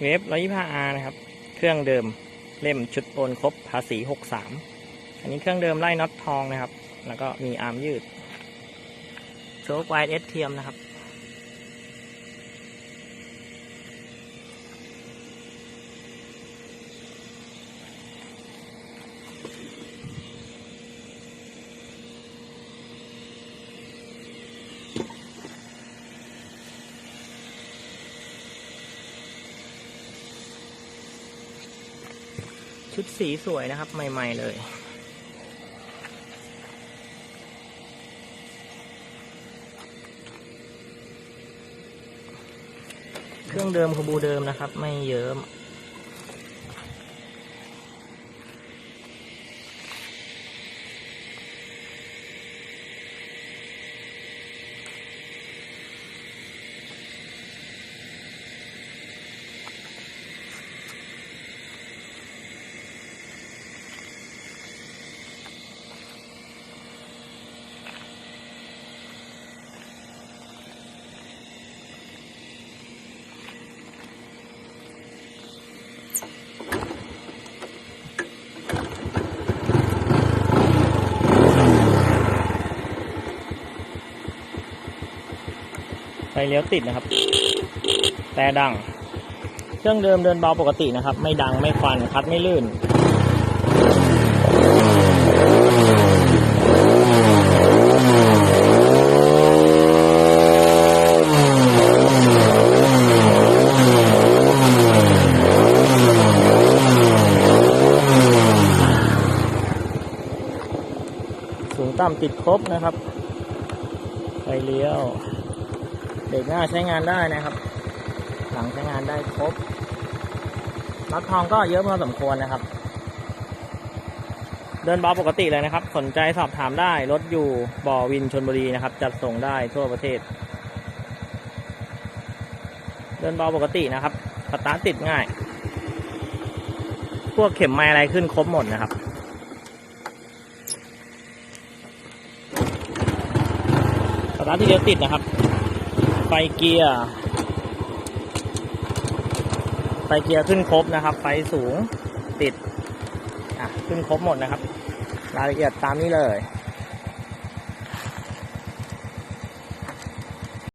เวฟ 125R นะครับ เครื่องเดิมเล่มชุดโอนครบภาษี 63 อันนี้เครื่องเดิมไล่น็อตทองนะครับ แล้วก็มีอาร์มยืดโชคไวเอสเทียมนะครับ ชุดสีสวยนะครับ ใหม่ ๆ เลย เครื่องเดิมขบูเดิมนะครับ ไม่เยิ้ม ไฟเลี้ยวติดนะครับ แต่ดัง เครื่องเดิมเดินเบาปกตินะครับ ไม่ดังไม่ควันคัดไม่ลื่น สูงต่ำติดครบนะครับไฟเลี้ยวเบรกหน้าใช้งานได้นะครับ หลังใช้งานได้ครบน็อตทองก็เยอะพอสมควรนะครับ เดินเบาปกติเลยนะครับ สนใจสอบถามได้รถอยู่บ่อวินชนบุรีนะครับ จัดส่งได้ทั่วประเทศ เดินเบาปกตินะครับสตาร์ทติดง่าย พวกเข็มไม้อะไรขึ้นครบหมดนะครับ ตาร์ทที่เดียวติดนะครับ ไฟเกียร์ ไฟเกียร์ขึ้นครบนะครับ ไฟสูงติด อะ ขึ้นครบหมดนะครับ รายละเอียดตามนี้เลย